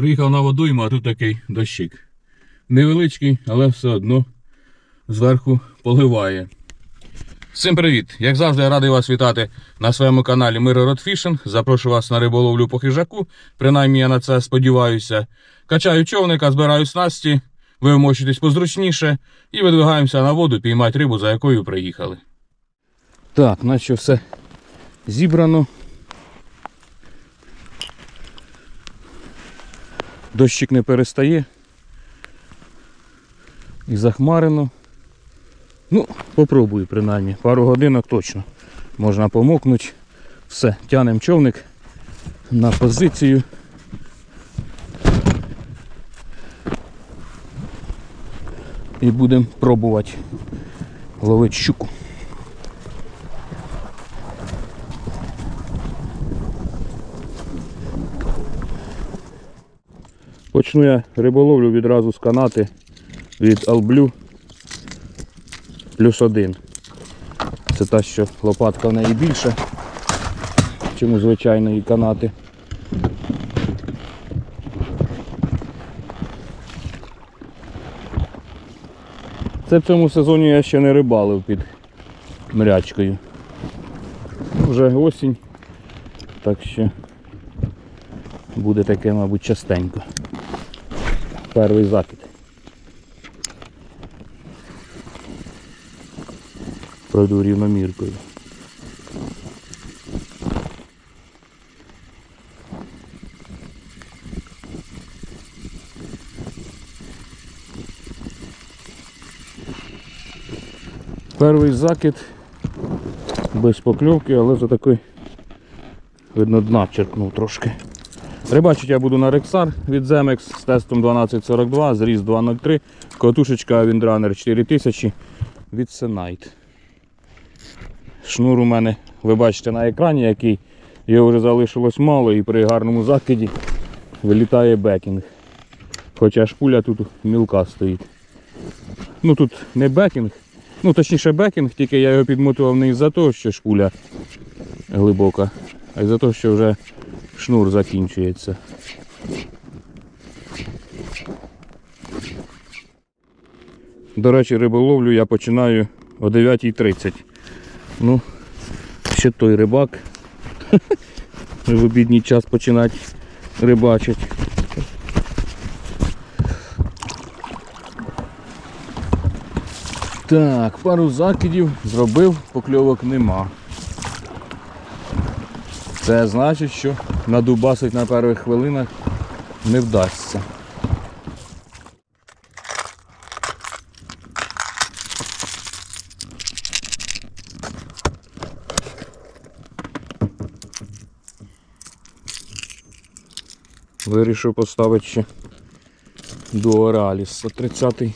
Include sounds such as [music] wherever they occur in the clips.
Приїхав на водойму, а тут такий дощик. Невеличкий, але все одно зверху поливає. Всім привіт! Як завжди, я радий вас вітати на своєму каналі Mirror Fishing. Запрошую вас на риболовлю по хижаку. Принаймні я на це сподіваюся. Качаю човника, збираю снасті, ви вмочитесь позручніше і видвигаємося на воду піймати рибу, за якою приїхали. Так, наче все зібрано. Дощик не перестає. І захмарено. Ну, попробую принаймні. Пару годинок точно. Можна помокнути. Все, тянемо човник на позицію. І будемо пробувати ловити щуку. Почну я риболовлю відразу з канати від Алблю плюс один. Це та, що лопатка в неї більша, ніж у звичайної канати. Це в цьому сезоні я ще не рибалив під мрячкою. Вже осінь, так що буде таке, мабуть, частенько. Перший закид. Пройду рівноміркою. Перший закид без покльовки, але за такий видно дна черкнув трошки. Рибачить я буду на Рексар від Zemex з тестом 1242, зріз 203, котушечка Windrunner 4000 від Senite. Шнур у мене, ви бачите на екрані, який його вже залишилось мало і при гарному закиді вилітає бекінг. Хоча шпуля тут мілка стоїть. Ну тут не бекінг, ну точніше бекінг, тільки я його підмотував не із-за того, що шпуля глибока, а із-за того, що вже шнур закінчується. До речі, риболовлю я починаю о 9.30. Ну, ще той рибак. [laughs] В обідній час починати рибачити. Так, пару закидів зробив, покльовок нема. Це значить, що надубасить на перших хвилинах не вдасться. Вирішив поставити ще до дуораліс. 30-й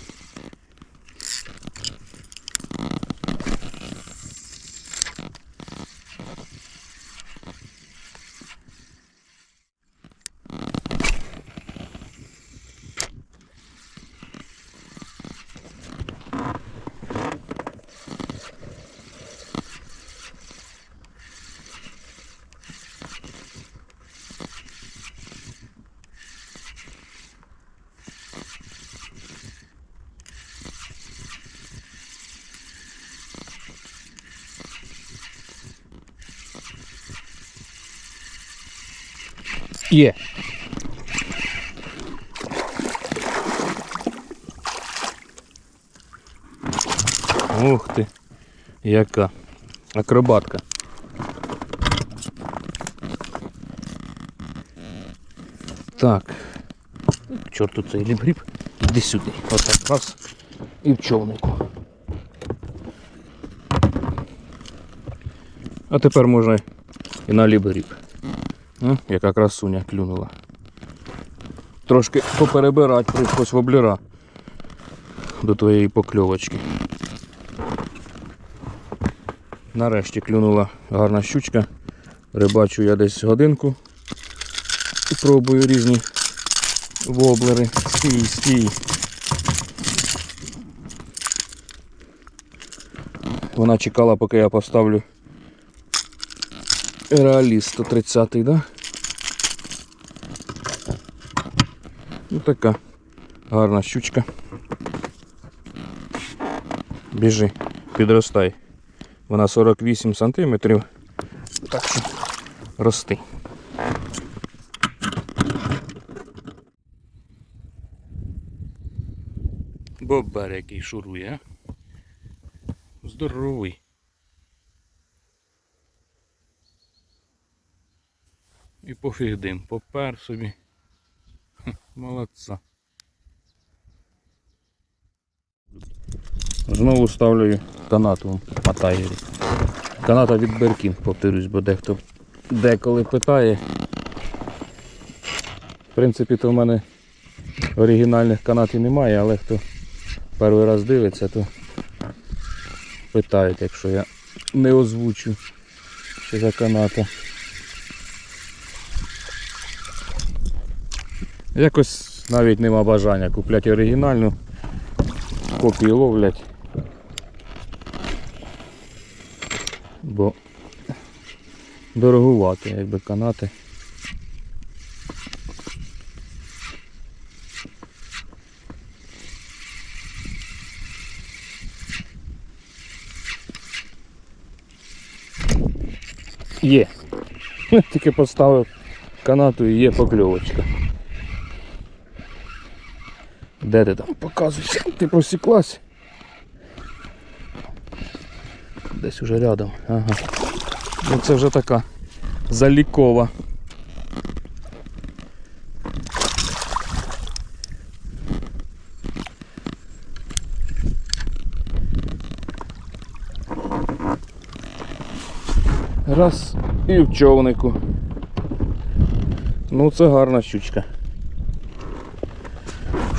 Є. Ух ти, яка акробатка. Так. Чорту цей лібгріб. Іди сюди. Отак раз. І в човнику. А тепер можна і на лібгріб. Ну, яка красуня клюнула. Трошки поперебирати прийшлось воблера до твоєї покльовочки. Нарешті клюнула гарна щучка. Рибачу я десь годинку. І пробую різні воблери. Стій, стій. Вона чекала, поки я поставлю реаліст 130 да? Ну така гарна щучка. Біжи, підростай. Вона 48 сантиметрів. Так що рости. Бобер який шурує? Здоровий. І пофіг дим, попер собі. [laughs] Молодца. Знову ставлю канату на тайгері. Каната від Беркін, повторюсь, бо дехто деколи питає. В принципі, то в мене оригінальних канатів немає, але хто перший раз дивиться, то питають, якщо я не озвучу, що за каната. Якось навіть нема бажання купляти оригінальну, копії ловлять. Бо дорогувати, якби канати. Є. [laughs] Тільки поставив канату і є покльовочка. Де ти там показуєшся? Ти просіклась? Десь уже рядом. Ага. Ну це вже така залікова. Раз і в човнику. Ну це гарна щучка.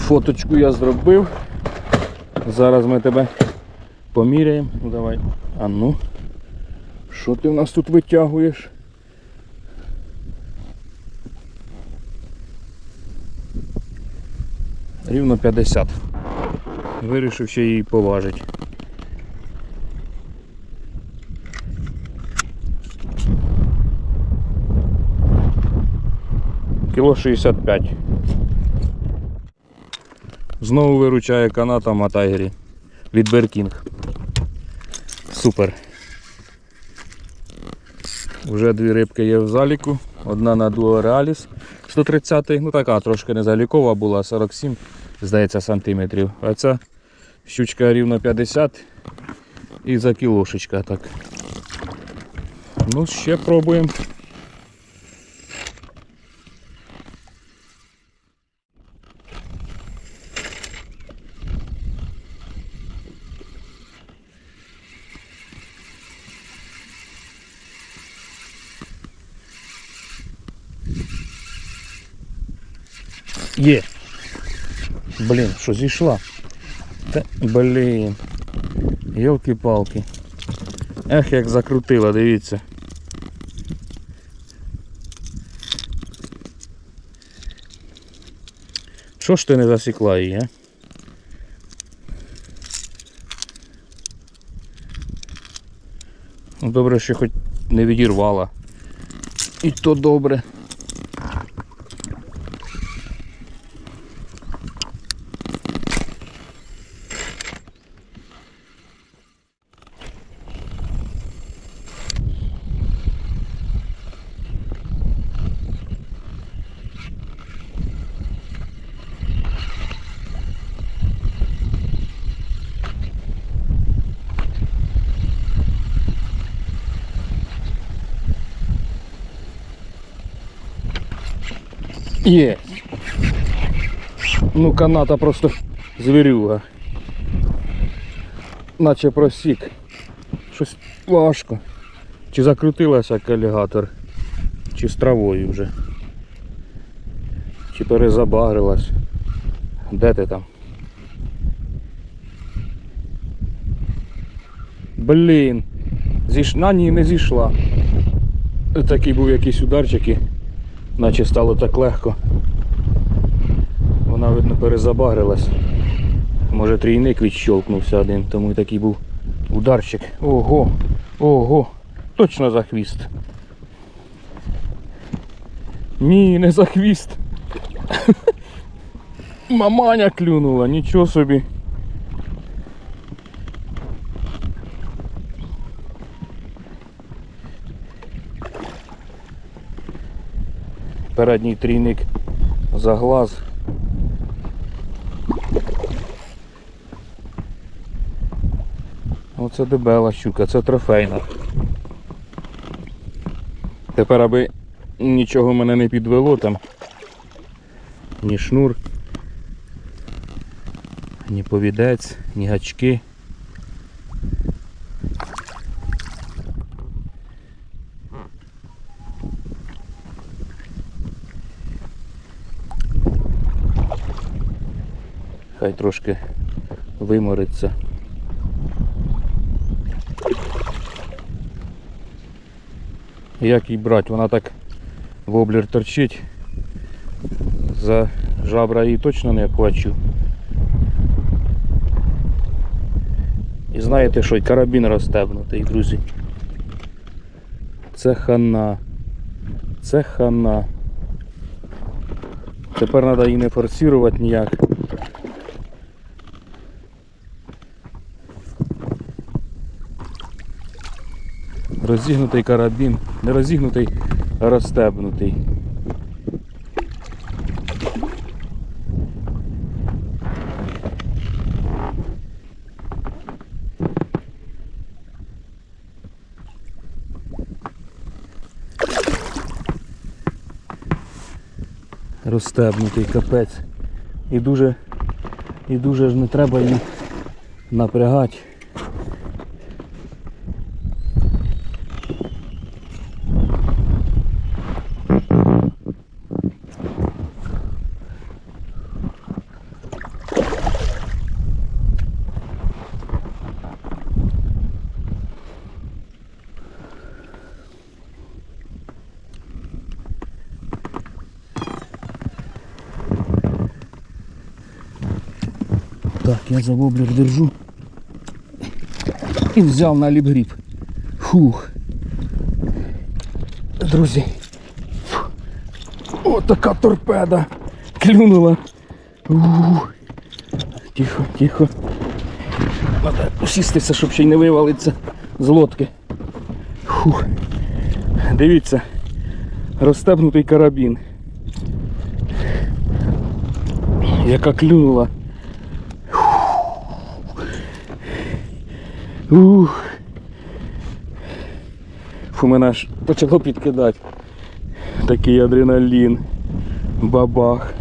Фоточку я зробив. Зараз ми тебе поміряємо. Ну давай. А ну. Що ти в нас тут витягуєш? Рівно 50. Вирішив ще її поважити. Кіло 65. Знову виручає каната Матайгері від Беркінг. Супер. Вже дві рибки є в заліку. Одна на Duo Realis 130 ну така трошки не залікова була, 47, здається, сантиметрів. А ця щучка рівно 50 і за кілошечка так. Ну, ще пробуємо. Є. Блін, що зійшла? Та, блін. Йолки-палки. Ех, як закрутила, дивіться. Що ж ти не засікла її, а? Ну, Добре, що хоч не відірвала. І то добре. Є. Ну каната просто звірюга. Наче просік. Щось важко. Чи закрутилася як алігатор, чи з травою вже. Чи перезабагрилась. Де ти там? Блін. Зіш... На ні, не зійшла. Такий був якийсь ударчик і наче стало так легко. Вона видно перезабагрилась. Може трійник відщолкнувся один, тому і такий був ударчик. Ого! Ого! Точно за хвіст. Ні, не за хвіст. [laughs] Маманя клюнула, нічого собі. Передній трійник за глаз. Оце дебела щука, це трофейна. Тепер аби нічого мене не підвело там. Ні шнур, ні повідець, ні гачки. Хай трошки вимориться. Як її брати? Вона так воблер торчить. За жабра її точно не хвачу. І знаєте що, й карабін розстебнутий, друзі. Це хана. Це хана. Тепер треба її не форсувати ніяк. Розігнутий карабін. Не розігнутий, а розстебнутий. Розстебнутий капець. І дуже, і дуже ж не треба її напрягати. Так, я за воблер держу. І взяв на ліпгріб. Фух. Друзі. Фух. О, така торпеда. Клюнула. Ух. Тихо, тихо. Надо усістися, щоб ще й не вивалиться з лодки. Фух. Дивіться. Розстебнутий карабін. Яка клюнула. Ух. Фу, мене аж почало підкидати. Такий адреналін. Бабах.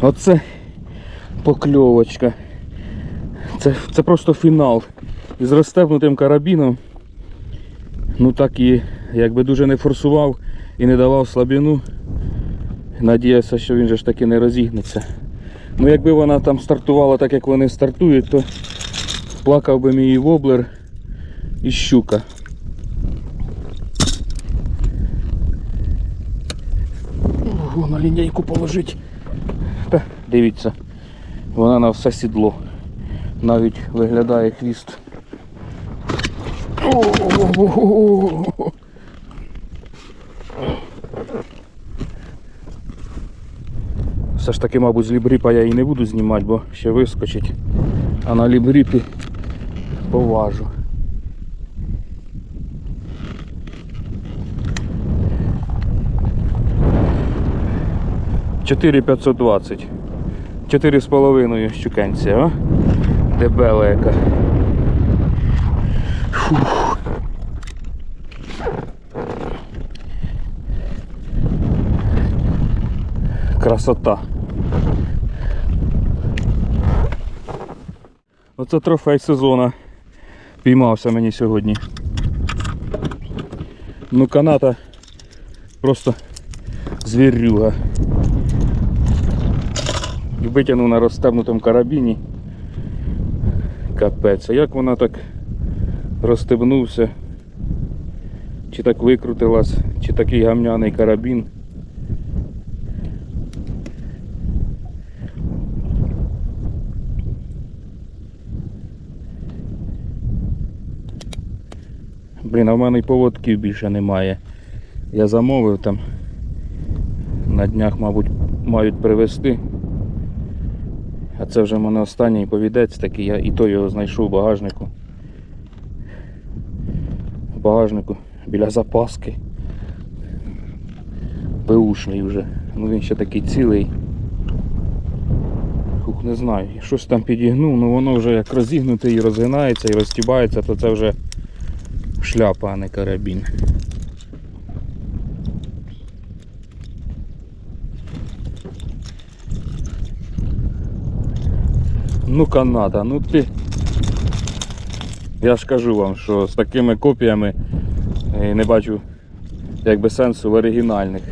Оце покльовочка. Це, це просто фінал. Із розстебнутим карабіном. Ну так і якби дуже не форсував і не давав слабину. Надіявся, що він же ж таки не розігнеться. Ну якби вона там стартувала так, як вони стартують, то плакав би мій воблер і щука. Ого, на лінійку положить. Та, дивіться, вона на все сідло. Навіть виглядає хвіст. О-о-о-о-о-о. Все ж таки, мабуть, з лібріпа я її не буду знімати, бо ще вискочить. А на лібріпі поважу. Чотири 520. Чотири з половиною щукенця, а? Дебела яка. Фух. Красота. Оце трофей сезону. Піймався мені сьогодні. Ну каната просто звірюга. Витягнув на розстебнутому карабіні. Капець. А як вона так розстебнувся? Чи так викрутилась, чи такий гамняний карабін. Блін, а в мене й поводків більше немає. Я замовив там. На днях, мабуть, мають привезти. А це вже в мене останній повідець такий, я і то його знайшов у багажнику. В багажнику біля запаски. Беушний вже. Ну він ще такий цілий. Хух, не знаю. Щось там підігнув, ну воно вже як розігнуте і розгинається і розтібається, то це вже шляпа, а не карабін. Ну Канада, ну ти. Я ж кажу вам, що з такими копіями е, не бачу якби сенсу в оригінальних.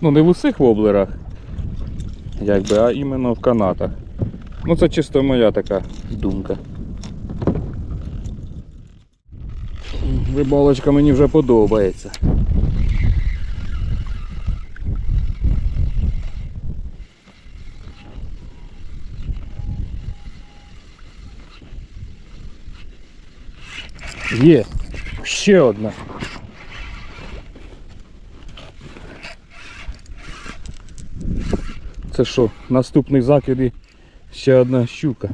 Ну не в усіх воблерах, якби, а іменно в канатах. Ну це чисто моя така думка. Рибалочка мені вже подобається. Є, ще одна. Це що, наступний закид і ще одна щука.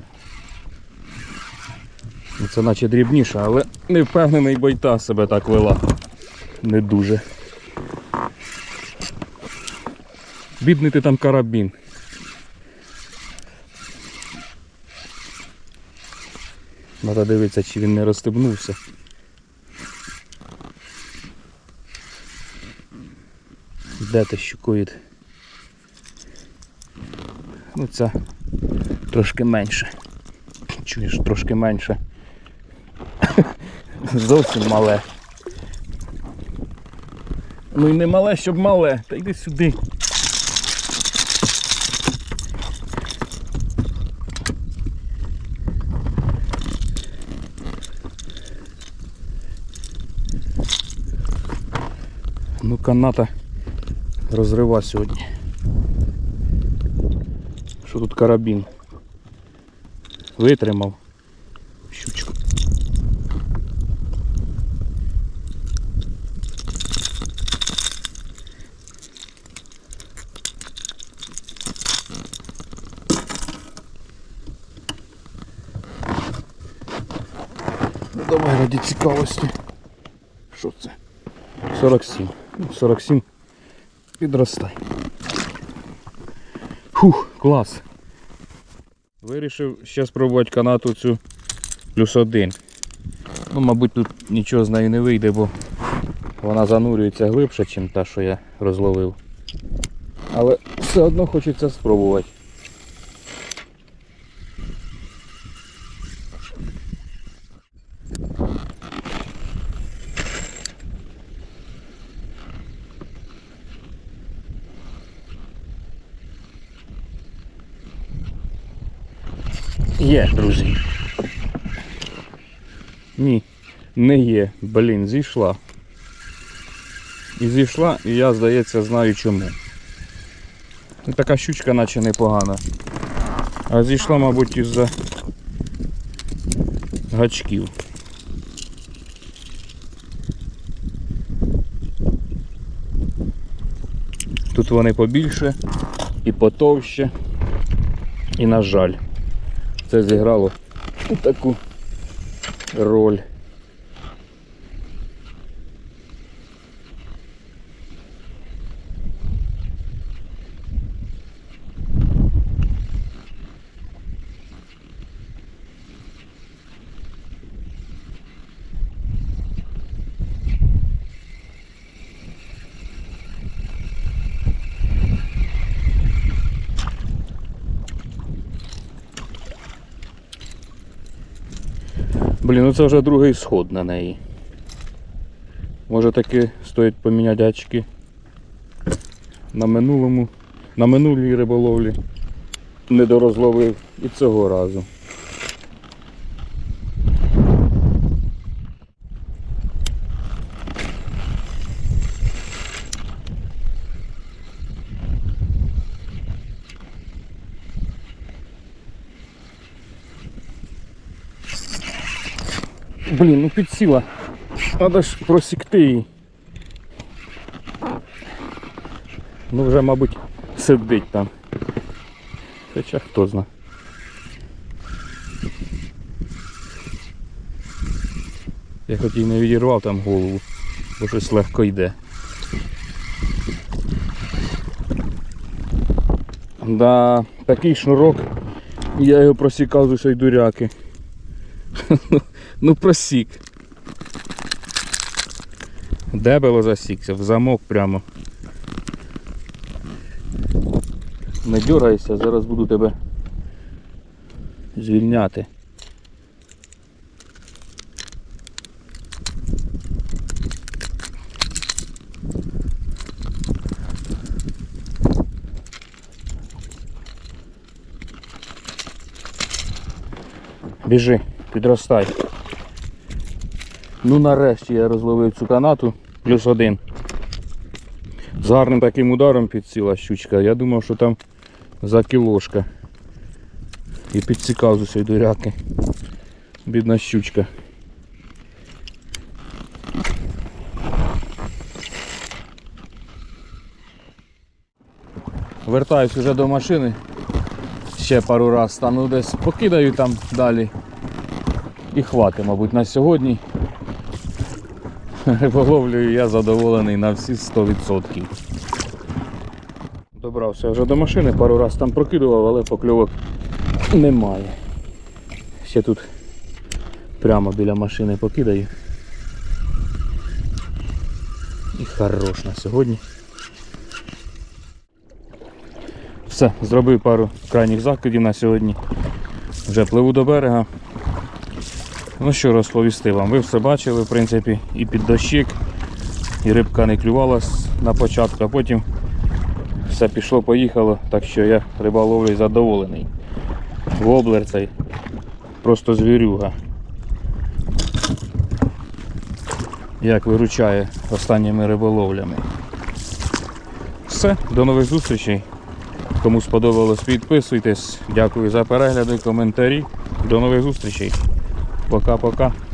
Ну, Це наче дрібніша, але не впевнений, бо й та себе так вела. Не дуже. Бідний ти там карабін. Треба дивитися, чи він не розстебнувся. Де ти щукоїд? Ну ця трошки менше. Чуєш, трошки менше. Зовсім мале. Ну і не мале, щоб мале. Та йди сюди. Ну каната розрива сьогодні. Що тут карабін? Витримав щучку. Ну, Давай раді цікавості. Що це? 47. Ну, 47. Підростай. Фух, клас. Вирішив ще спробувати канату цю плюс один. Ну, мабуть, тут нічого з нею не вийде, бо вона занурюється глибше, ніж та, що я розловив. Але все одно хочеться спробувати. Є, друзі. Ні, не є. Блін, зійшла. І зійшла, і я, здається, знаю чому. Така щучка наче непогана. А зійшла, мабуть, із-за гачків. Тут вони побільше і потовще. І на жаль це зіграло таку роль. Блін, ну це вже другий сход на неї. Може таки стоїть поміняти очки. На минулому, на минулій риболовлі не дорозловив і цього разу. Блін, ну підсіла. Треба ж просікти її. Ну вже, мабуть, сидить там. Хоча хто зна. Я хоч і не відірвав там голову, бо щось легко йде. Да, такий шнурок, я його просікав з усієї дуряки. [laughs] ну просік. Дебело засікся, в замок прямо. Не дергайся, зараз буду тебе звільняти. Біжи, підростай. Ну нарешті я розловив цю канату плюс один. З гарним таким ударом підсіла щучка. Я думав, що там за кілошка. І підсікав з усієї дуряки. Бідна щучка. Вертаюсь уже до машини. Ще пару раз стану десь покидаю там далі. І хватить, мабуть, на сьогодні. [laughs] Риболовлею я задоволений на всі 100%. Добрався вже до машини, пару раз там прокидував, але покльовок немає. Ще тут прямо біля машини покидаю. І хорош на сьогодні. Все, зробив пару крайніх закидів на сьогодні. Вже пливу до берега. Ну що розповісти вам, ви все бачили, в принципі, і під дощик, і рибка не клювалась на початку, а потім все пішло-поїхало, так що я риболовлею задоволений. Воблер цей просто звірюга. Як виручає останніми риболовлями. Все, до нових зустрічей. Кому сподобалось, підписуйтесь. Дякую за перегляди, коментарі. До нових зустрічей. Пока-пока.